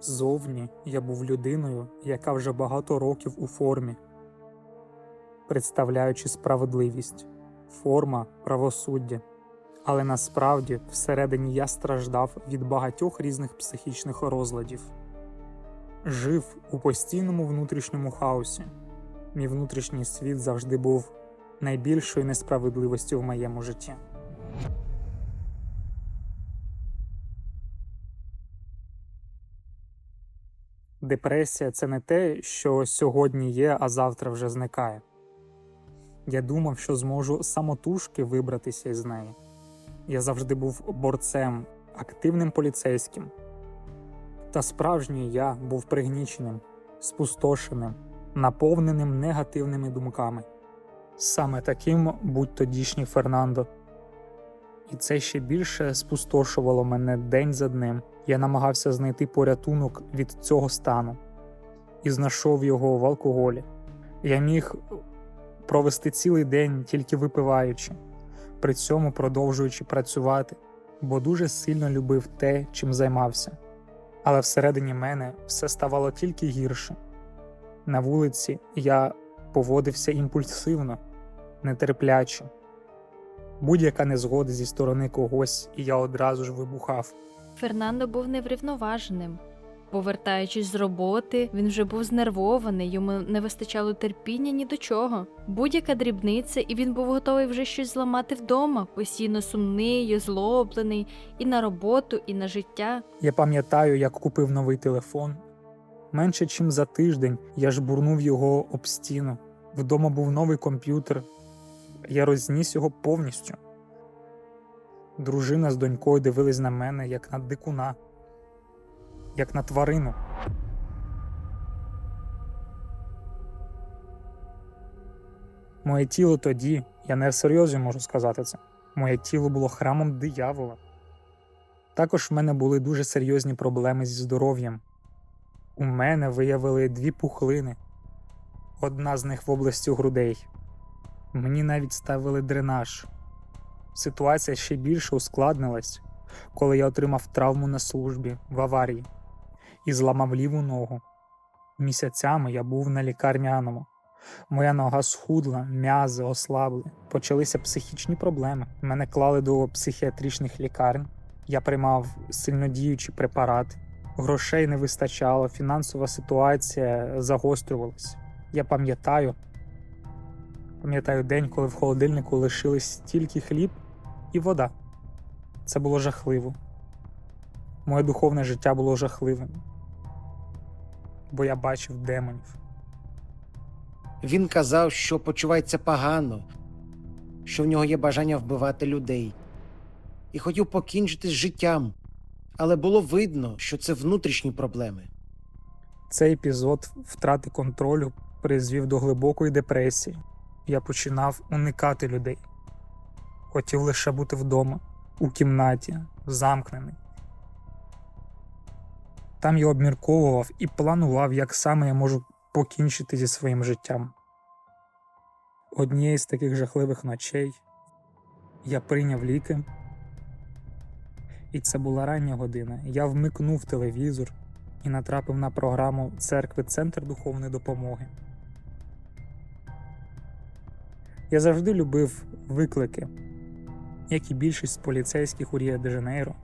Зовні я був людиною, яка вже багато років у формі, представляючи справедливість, форма правосуддя. Але насправді всередині я страждав від багатьох різних психічних розладів. Жив у постійному внутрішньому хаосі. Мій внутрішній світ завжди був найбільшою несправедливістю в моєму житті. Депресія це не те, що сьогодні є, а завтра вже зникає. Я думав, що зможу самотужки вибратися із неї. Я завжди був борцем, активним поліцейським. Та справжній я був пригніченим, спустошеним, наповненим негативними думками. Саме таким будь тодішній Фернандо. І це ще більше спустошувало мене день за днем. Я намагався знайти порятунок від цього стану і знайшов його в алкоголі. Я міг провести цілий день тільки випиваючи, при цьому продовжуючи працювати, бо дуже сильно любив те, чим займався. Але всередині мене все ставало тільки гірше. На вулиці я поводився імпульсивно, нетерпляче. Будь-яка незгода зі сторони когось, і я одразу ж вибухав. Фернандо був неврівноваженим. Повертаючись з роботи, він вже був знервований, йому не вистачало терпіння ні до чого. Будь-яка дрібниця, і він був готовий вже щось зламати вдома, постійно сумний, озлоблений і на роботу, і на життя. Я пам'ятаю, як купив новий телефон. Менше чим за тиждень я ж бурнув його об стіну. Вдома був новий комп'ютер. Я розніс його повністю. Дружина з донькою дивились на мене як на дикуна, як на тварину. Моє тіло тоді, я не всерйозі можу сказати це. Моє тіло було храмом диявола. Також в мене були дуже серйозні проблеми зі здоров'ям. У мене виявили дві пухлини, одна з них в області грудей. Мені навіть ставили дренаж. Ситуація ще більше ускладнилась, коли я отримав травму на службі в аварії і зламав ліву ногу. Місяцями я був на лікарняному. Моя нога схудла, м'язи ослабли, почалися психічні проблеми. Мене клали до психіатричних лікарень. Я приймав сильнодіючі препарати, грошей не вистачало, фінансова ситуація загострювалась. Я пам'ятаю, пам'ятаю день, коли в холодильнику лишились тільки хліб і вода. Це було жахливо. Моє духовне життя було жахливим, бо я бачив демонів. Він казав, що почувається погано, що в нього є бажання вбивати людей, і хотів покінчити з життям, але було видно, що це внутрішні проблеми. Цей епізод втрати контролю призвів до глибокої депресії. Я починав уникати людей. Хотів лише бути вдома, у кімнаті, замкнений. Там я обмірковував і планував, як саме я можу покінчити зі своїм життям. Однієї з таких жахливих ночей я прийняв ліки, і це була рання година. Я вмикнув телевізор і натрапив на програму церкви Центр духовної допомоги. Я завжди любив виклики, як і більшість поліцейських у Ріо де Жанейро.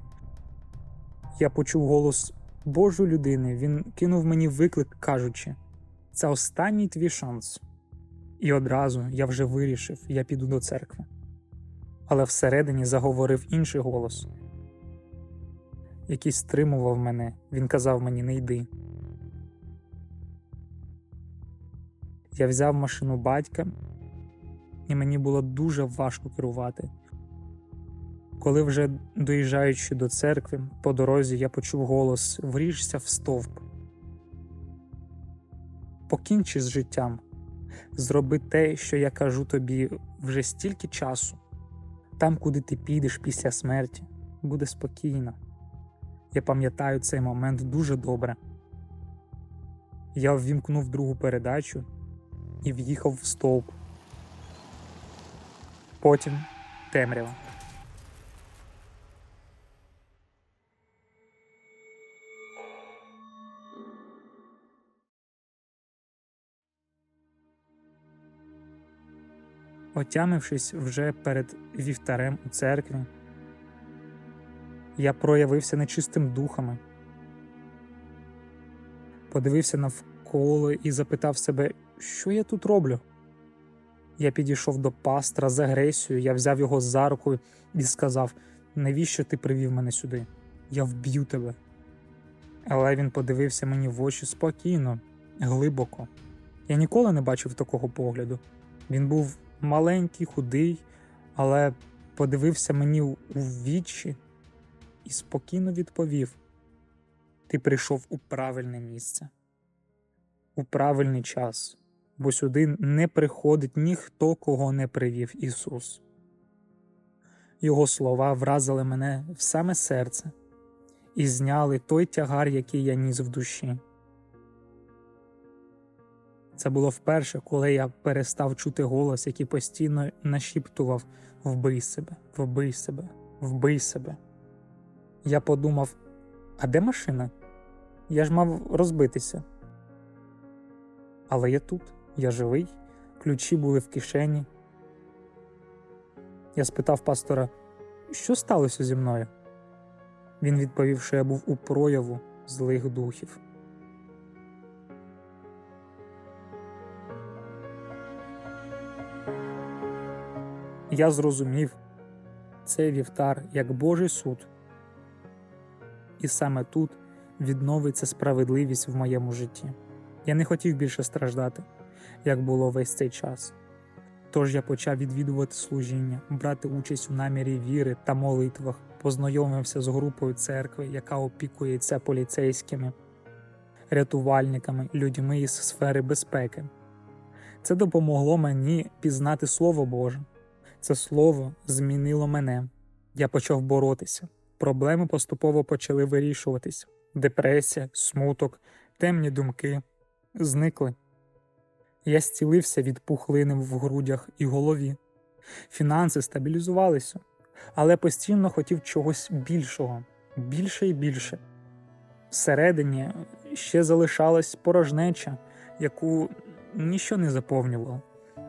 Я почув голос Божої людини. Він кинув мені виклик, кажучи: це останній твій шанс. І одразу я вже вирішив, я піду до церкви. Але всередині заговорив інший голос, який стримував мене. Він казав мені не йди. Я взяв машину батька, і мені було дуже важко керувати. Коли вже доїжджаючи до церкви, по дорозі я почув голос Вріжся в стовп. Покінчи з життям, зроби те, що я кажу тобі вже стільки часу. Там, куди ти підеш після смерті, буде спокійно. Я пам'ятаю цей момент дуже добре. Я ввімкнув другу передачу і в'їхав в стовп потім темрява. Отямившись вже перед вівтарем у церкві, я проявився нечистим духами, подивився навколо і запитав себе, що я тут роблю. Я підійшов до пастора з агресією, я взяв його за руку і сказав: навіщо ти привів мене сюди? Я вб'ю тебе. Але він подивився мені в очі спокійно, глибоко. Я ніколи не бачив такого погляду. Він був маленький, худий, але подивився мені у вічі і спокійно відповів: Ти прийшов у правильне місце, у правильний час, бо сюди не приходить ніхто, кого не привів Ісус. Його слова вразили мене в саме серце і зняли той тягар, який я ніс в душі. Це було вперше, коли я перестав чути голос, який постійно нашіптував Вбий себе, вбий себе, вбий себе. Я подумав, а де машина? Я ж мав розбитися. Але я тут, я живий, ключі були в кишені. Я спитав пастора, що сталося зі мною? Він відповів, що я був у прояву злих духів. Я зрозумів цей вівтар як Божий суд, і саме тут відновиться справедливість в моєму житті. Я не хотів більше страждати, як було весь цей час. Тож я почав відвідувати служіння, брати участь у намірі віри та молитвах, познайомився з групою церкви, яка опікується поліцейськими, рятувальниками, людьми із сфери безпеки. Це допомогло мені пізнати Слово Боже. Це слово змінило мене. Я почав боротися. Проблеми поступово почали вирішуватися. Депресія, смуток, темні думки зникли. Я зцілився від пухлини в грудях і голові. Фінанси стабілізувалися, але постійно хотів чогось більшого, більше і більше. Всередині ще залишалась порожнеча, яку ніщо не заповнювало.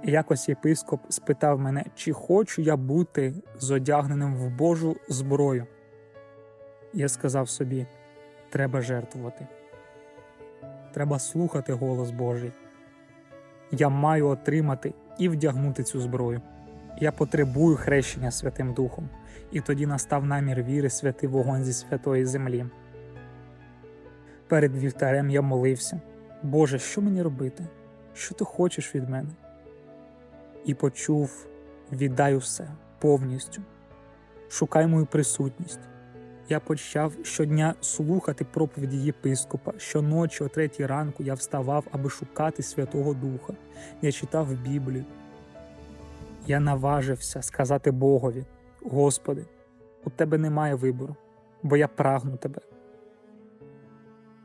Якось єпископ спитав мене, чи хочу я бути зодягненим в Божу зброю. Я сказав собі: треба жертвувати, треба слухати голос Божий. Я маю отримати і вдягнути цю зброю. Я потребую хрещення Святим Духом, і тоді настав намір віри святий вогонь зі святої землі. Перед вівтарем я молився: Боже, що мені робити? Що ти хочеш від мене? І почув: віддай усе повністю, шукай мою присутність. Я почав щодня слухати проповіді єпископа. Щоночі о третій ранку я вставав, аби шукати Святого Духа. Я читав Біблію. Я наважився сказати Богові: Господи, у тебе немає вибору, бо я прагну тебе.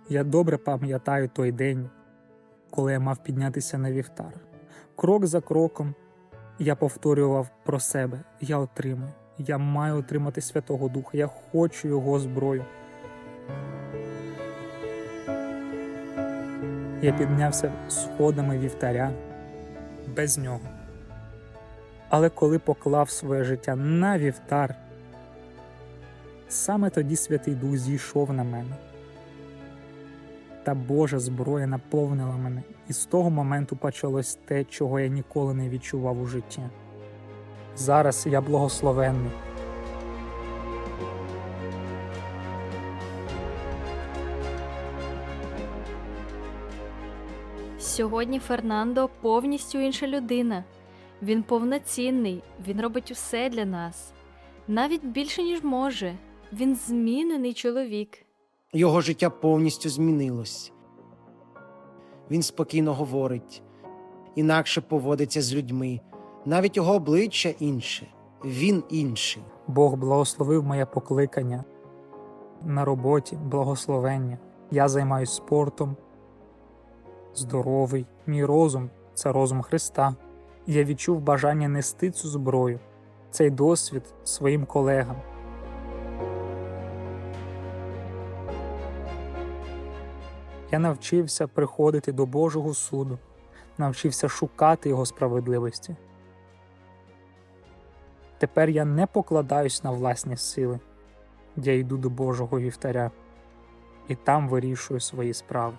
Я добре пам'ятаю той день, коли я мав піднятися на вівтар. Крок за кроком я повторював про себе: я отримаю. Я маю отримати Святого Духа, я хочу його зброю. Я піднявся сходами вівтаря без нього. Але коли поклав своє життя на вівтар, саме тоді Святий Дух зійшов на мене. Та Божа зброя наповнила мене, і з того моменту почалось те, чого я ніколи не відчував у житті. Зараз я благословенний. Сьогодні Фернандо повністю інша людина. Він повноцінний, він робить усе для нас. Навіть більше, ніж може. Він змінений чоловік. Його життя повністю змінилось. Він спокійно говорить, інакше поводиться з людьми, навіть його обличчя інше, він інший. Бог благословив моє покликання на роботі, благословення. Я займаюся спортом, здоровий, мій розум це розум Христа. Я відчув бажання нести цю зброю, цей досвід своїм колегам. Я навчився приходити до Божого суду, навчився шукати Його справедливості. Тепер я не покладаюсь на власні сили. Я йду до Божого вівтаря і там вирішую свої справи.